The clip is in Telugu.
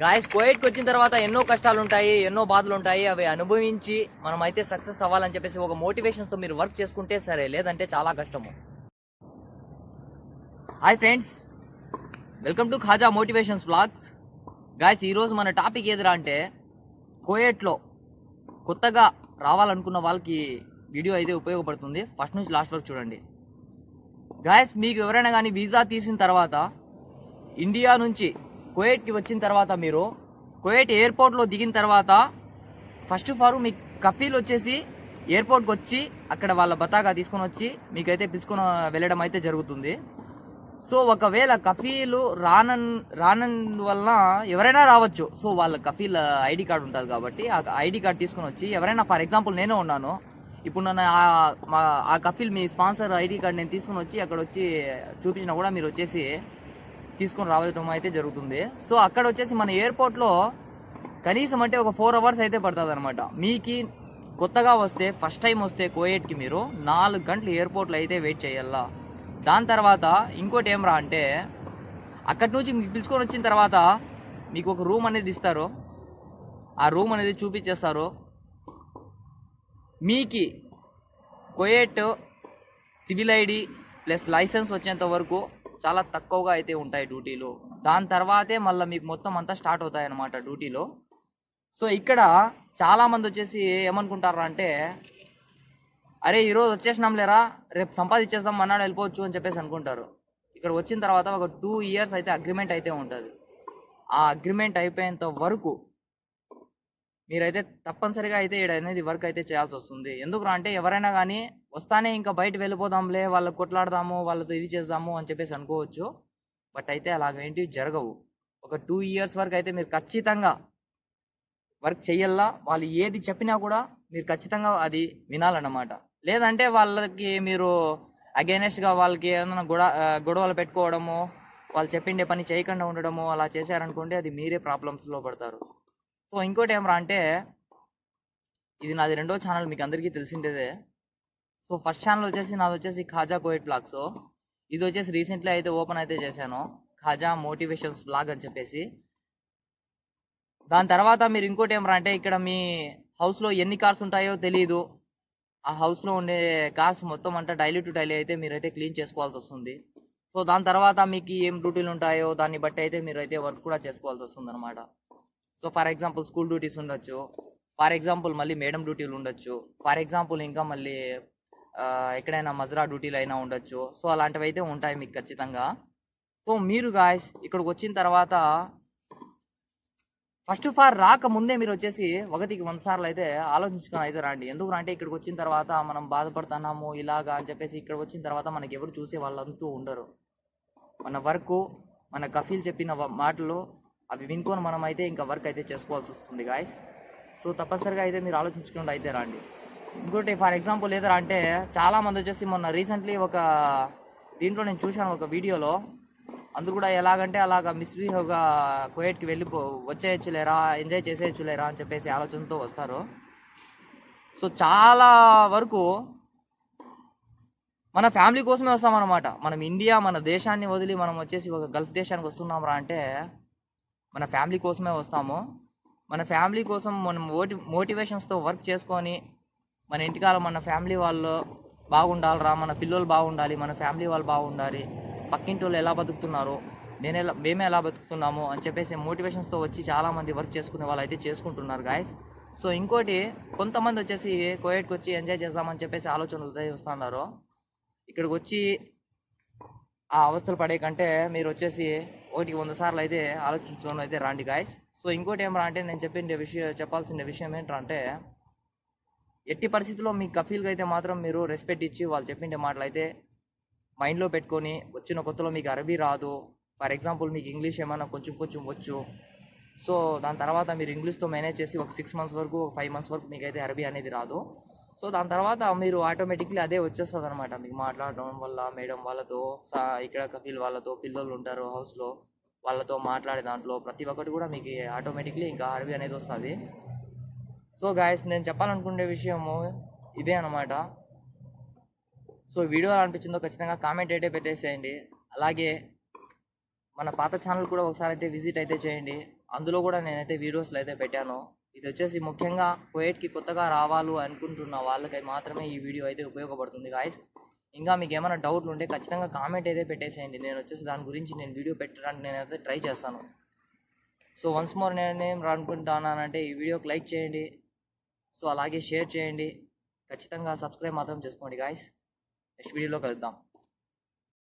గాయస్ కోవిడ్కి వచ్చిన తర్వాత ఎన్నో కష్టాలు ఉంటాయి ఎన్నో బాధలు ఉంటాయి అవి అనుభవించి మనం అయితే సక్సెస్ అవ్వాలని చెప్పేసి ఒక మోటివేషన్స్తో మీరు వర్క్ చేసుకుంటే సరే లేదంటే చాలా కష్టము. Hi friends welcome to Khaja motivations vlogs guys ఈరోజు మన టాపిక్ ఏదిరా అంటే కోయేట్లో కొత్తగా రావాలనుకున్న వాళ్ళకి వీడియో అయితే ఉపయోగపడుతుంది. ఫస్ట్ నుంచి లాస్ట్ వరకు చూడండి. గాయస్ మీకు ఎవరైనా కానీ వీసా తీసిన తర్వాత ఇండియా నుంచి కువైట్కి వచ్చిన తర్వాత మీరు కువైట్ ఎయిర్పోర్ట్లో దిగిన తర్వాత ఫస్ట్ ఆఫ్ ఆల్ మీ కఫీల్ వచ్చేసి ఎయిర్పోర్ట్కి వచ్చి అక్కడ వాళ్ళ బతాగా తీసుకొని వచ్చి మీకైతే పిలుచుకొని వెళ్ళడం అయితే జరుగుతుంది. సో ఒకవేళ కఫీలు రానన్ రానన్ వలన ఎవరైనా రావచ్చు. సో వాళ్ళ కఫీల్ ఐడి కార్డు ఉంటుంది కాబట్టి ఆ ఐడి కార్డు తీసుకొని వచ్చి ఎవరైనా ఫర్ ఎగ్జాంపుల్ నేనే ఉన్నాను. ఇప్పుడు నన్ను ఆ- మా ఆ కఫీల్ మీ స్పాన్సర్ ఐడి కార్డు నేను తీసుకొని వచ్చి అక్కడ వచ్చి చూపించినా కూడా మీరు వచ్చేసి తీసుకొని రావడం అయితే జరుగుతుంది. సో అక్కడ వచ్చేసి మన ఎయిర్పోర్ట్లో కనీసం అంటే ఒక ఫోర్ అవర్స్ అయితే పడుతుంది అనమాట మీకు కొత్తగా వస్తే ఫస్ట్ టైం వస్తే కోయేట్కి మీరు నాలుగు గంటలు ఎయిర్పోర్ట్లో అయితే వెయిట్ చేయాలా? దాని తర్వాత ఇంకోటి ఏం రా అంటే అక్కడి నుంచి మీకు పిలుచుకొని వచ్చిన తర్వాత మీకు ఒక రూమ్ అనేది ఇస్తారు. ఆ రూమ్ అనేది చూపించేస్తారు. మీకి Kuwait civil ID plus licence వచ్చేంత వరకు చాలా తక్కువగా అయితే ఉంటాయి డ్యూటీలు. దాని తర్వాతే మళ్ళీ మీకు మొత్తం అంతా స్టార్ట్ అవుతాయి అన్నమాట డ్యూటీలో. సో ఇక్కడ చాలామంది వచ్చేసి ఏమనుకుంటారా అంటే అరే ఈరోజు వచ్చేసినాం లేరా రేపు సంపాదించేస్తాం మన్నాడు వెళ్ళిపోవచ్చు అని చెప్పేసి అనుకుంటారు. ఇక్కడ వచ్చిన తర్వాత ఒక టూ ఇయర్స్ అయితే అగ్రిమెంట్ అయితే ఉంటుంది. ఆ అగ్రిమెంట్ అయిపోయేంత వరకు మీరైతే తప్పనిసరిగా అయితే ఇక్కడ అనేది వర్క్ అయితే చేయాల్సి వస్తుంది. ఎందుకు అంటే ఎవరైనా కానీ వస్తానే ఇంకా బయట వెళ్ళిపోదాంలే వాళ్ళకి కొట్లాడదాము వాళ్ళతో ఇది చేద్దాము అని చెప్పేసి అనుకోవచ్చు. బట్ అయితే అలాగేంటివి జరగవు. ఒక టూ ఇయర్స్ వరకు అయితే మీరు ఖచ్చితంగా వర్క్ చెయ్యాలా వాళ్ళు ఏది చెప్పినా కూడా మీరు ఖచ్చితంగా అది వినాలన్నమాట. లేదంటే వాళ్ళకి మీరు అగైనెస్ట్గా వాళ్ళకి ఏదైనా గొడ గొడవలు పెట్టుకోవడము వాళ్ళు చెప్పిండే పని చేయకుండా ఉండడము అలా చేశారనుకోండి అది మీరే ప్రాబ్లమ్స్లో పడతారు. సో ఇంకోటి ఏమరా అంటే ఇది నాది రెండో ఛానల్ మీకు అందరికీ తెలిసిండేదే. సో ఫస్ట్ ఛానల్ వచ్చేసి నాది వచ్చేసి ఖాజా కోయిట్ బ్లాగ్స్ ఇది వచ్చేసి రీసెంట్లీ అయితే ఓపెన్ అయితే చేశాను. ఖాజా మోటివేషన్స్ బ్లాగ్ అని చెప్పేసి. దాని తర్వాత మీరు ఇంకోటి ఏమరా అంటే ఇక్కడ మీ హౌస్లో ఎన్ని కార్స్ ఉంటాయో తెలియదు ఆ హౌస్లో ఉండే కార్స్ మొత్తం అంతా డైలీ టు డైలీ అయితే మీరైతే క్లీన్ చేసుకోవాల్సి వస్తుంది. సో దాని తర్వాత మీకు ఏం డ్యూటీలు ఉంటాయో దాన్ని బట్టి అయితే మీరు అయితే వర్క్ కూడా చేసుకోవాల్సి వస్తుంది అనమాట so for example school duties ఉండొచ్చు. ఫర్ ఎగ్జాంపుల్ మళ్ళీ మేడం డ్యూటీలు ఉండొచ్చు. ఫర్ ఎగ్జాంపుల్ ఇంకా మళ్ళీ ఎక్కడైనా మజ్రా డ్యూటీలు అయినా ఉండొచ్చు. సో అలాంటివి అయితే ఉంటాయి మీకు ఖచ్చితంగా. సో మీరు గాయస్ ఇక్కడికి వచ్చిన తర్వాత ఫస్ట్ ఆఫ్ ఆల్ రాకముందే మీరు వచ్చేసి ఒకటికి వంద సార్లు అయితే ఆలోచించుకొని అయితే రండి. ఎందుకు అంటే ఇక్కడికి వచ్చిన తర్వాత మనం బాధపడుతున్నాము ఇలాగా అని చెప్పేసి ఇక్కడికి వచ్చిన తర్వాత మనకి ఎవరు చూసే వాళ్ళంతూ ఉండరు. మన వర్క్ మన కఫీల్ చెప్పిన మాటలు అవి వినుకొని మనం అయితే ఇంకా వర్క్ అయితే చేసుకోవాల్సి వస్తుంది గాయస్ సో తప్పనిసరిగా అయితే మీరు ఆలోచించుకుంటూ అయితే రండి. ఇంకోటి ఫర్ ఎగ్జాంపుల్ ఏదరా అంటే చాలా మంది వచ్చేసి మొన్న రీసెంట్లీ ఒక దీంట్లో నేను చూశాను ఒక వీడియోలో అందరూ కూడా ఎలాగంటే అలాగ మిస్బిహేవ్గా కోయట్కి వెళ్ళిపో వచ్చేయచ్చులేరా ఎంజాయ్ చేసేయచ్చులేరా అని చెప్పేసి ఆలోచనతో వస్తారు. సో చాలా వరకు మన ఫ్యామిలీ కోసమే వస్తామన్నమాట. మనం ఇండియా మన దేశాన్ని వదిలి మనం వచ్చేసి ఒక గల్ఫ్ దేశానికి వస్తున్నాం రా అంటే మన ఫ్యామిలీ కోసమే వస్తాము. మన ఫ్యామిలీ కోసం మనం మోటి మోటివేషన్స్తో వర్క్ చేసుకొని మన ఇంటికాల మన ఫ్యామిలీ వాళ్ళు బాగుండాలిరా మన పిల్లలు బాగుండాలి మన ఫ్యామిలీ వాళ్ళు బాగుండాలి పక్కింటి వాళ్ళు ఎలా బతుకుతున్నారు నేను ఎలా మేమే ఎలా బతుకుతున్నాము అని చెప్పేసి మోటివేషన్స్తో వచ్చి చాలామంది వర్క్ చేసుకునే వాళ్ళు అయితే చేసుకుంటున్నారు గాయస్. సో ఇంకోటి కొంతమంది వచ్చేసి కోయట్కి వచ్చి ఎంజాయ్ చేద్దామని చెప్పేసి ఆలోచనలు వస్తున్నారు ఇక్కడికి వచ్చి ఆ అవస్థలు పడే కంటే మీరు వచ్చేసి ఒకటికి వంద సార్లు అయితే ఆలోచించుకొని అయితే రాండి గాయస్ సో ఇంకోటి ఏమరా అంటే నేను చెప్పిన విషయం చెప్పాల్సిన విషయం ఏంటంటే ఎట్టి పరిస్థితుల్లో మీ కఫీల్కి అయితే మాత్రం మీరు రెస్పెక్ట్ ఇచ్చి వాళ్ళు చెప్పిండే మాటలు అయితే మైండ్లో పెట్టుకొని వచ్చిన కొత్తలో మీకు అరబీ రాదు. ఫర్ ఎగ్జాంపుల్ మీకు ఇంగ్లీష్ ఏమైనా కొంచెం కొంచెం వచ్చు. సో దాని తర్వాత మీరు ఇంగ్లీష్తో మేనేజ్ చేసి ఒక సిక్స్ మంత్స్ వరకు ఫైవ్ మంత్స్ వరకు మీకు అయితే అరబీ అనేది రాదు. సో దాని తర్వాత మీరు ఆటోమేటిక్లీ అదే వచ్చేస్తుంది అనమాట మీకు మాట్లాడడం వల్ల మేడం వాళ్ళతో ఇక్కడ కఫీల్ వాళ్ళతో పిల్లలు ఉంటారు హౌస్లో వాళ్ళతో మాట్లాడే దాంట్లో ప్రతి ఒక్కటి కూడా మీకు ఆటోమేటిక్లీ ఇంకా అరబీ అనేది వస్తుంది. సో గాయస్ నేను చెప్పాలనుకునే విషయము ఇదే అనమాట సో వీడియో అనిపించిందో ఖచ్చితంగా కామెంట్ అయితే పెట్టేసేయండి. అలాగే మన పాత ఛానల్ కూడా ఒకసారి అయితే విజిట్ అయితే చేయండి. అందులో కూడా నేనైతే వీడియోస్లో అయితే పెట్టాను. ఇది వచ్చేసి ముఖ్యంగా కువైట్కి కొత్తగా రావాలి అనుకుంటున్న వాళ్ళకి మాత్రమే ఈ వీడియో అయితే ఉపయోగపడుతుంది గాయస్ ఇంకా మీకు ఏమైనా డౌట్లు ఉంటే ఖచ్చితంగా కామెంట్ అయితే పెట్టేసేయండి. నేను వచ్చేసి దాని గురించి నేను వీడియో పెట్టడానికి నేనైతే ట్రై చేస్తాను. సో వన్స్ మోర్ నేనేం అనుకుంటున్నానంటే ఈ వీడియోకి లైక్ చేయండి. సో అలాగే షేర్ చేయండి. ఖచ్చితంగా సబ్స్క్రైబ్ మాత్రం చేసుకోండి గాయస్ నెక్స్ట్ వీడియోలో కలుద్దాం.